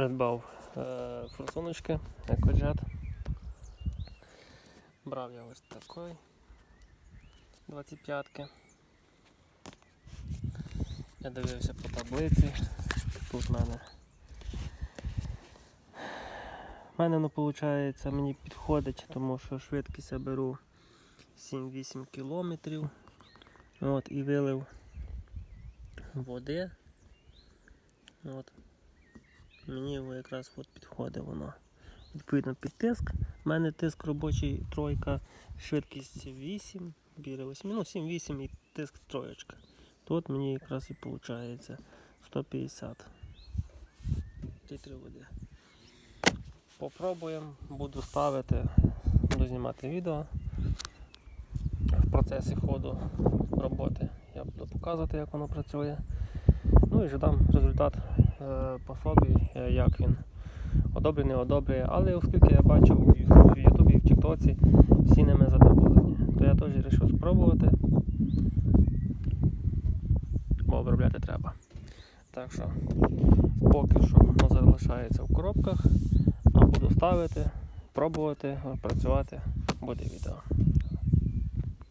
Придбав е, форсуночки EcoJet. Брав я ось такий 25-ки. Я дивився по таблиці. Тут в мене. У мене ну, виходить, мені підходить, тому що швидкість я беру 7-8 кілометрів. От, і вилив води. От. Мені його якраз от підходить воно. Відповідно під тиск. У мене тиск робочий тройка, швидкість 8, біля 8, ну 7-8 і тиск троєчка. Тут мені якраз і виходить 150 літрів води. Попробуємо, буду ставити, буду знімати відео. В процесі ходу роботи я буду показувати, як воно працює. Ну і вже дам результат по собі, е, як він одобрює, не одобрює. Але оскільки я бачив в Ютубі в Тіктоці, всі ними задоволені, то я теж вирішив спробувати. Бо обробляти треба. Так що поки що воно залишається в коробках, а буду ставити, пробувати, працювати, буде відео.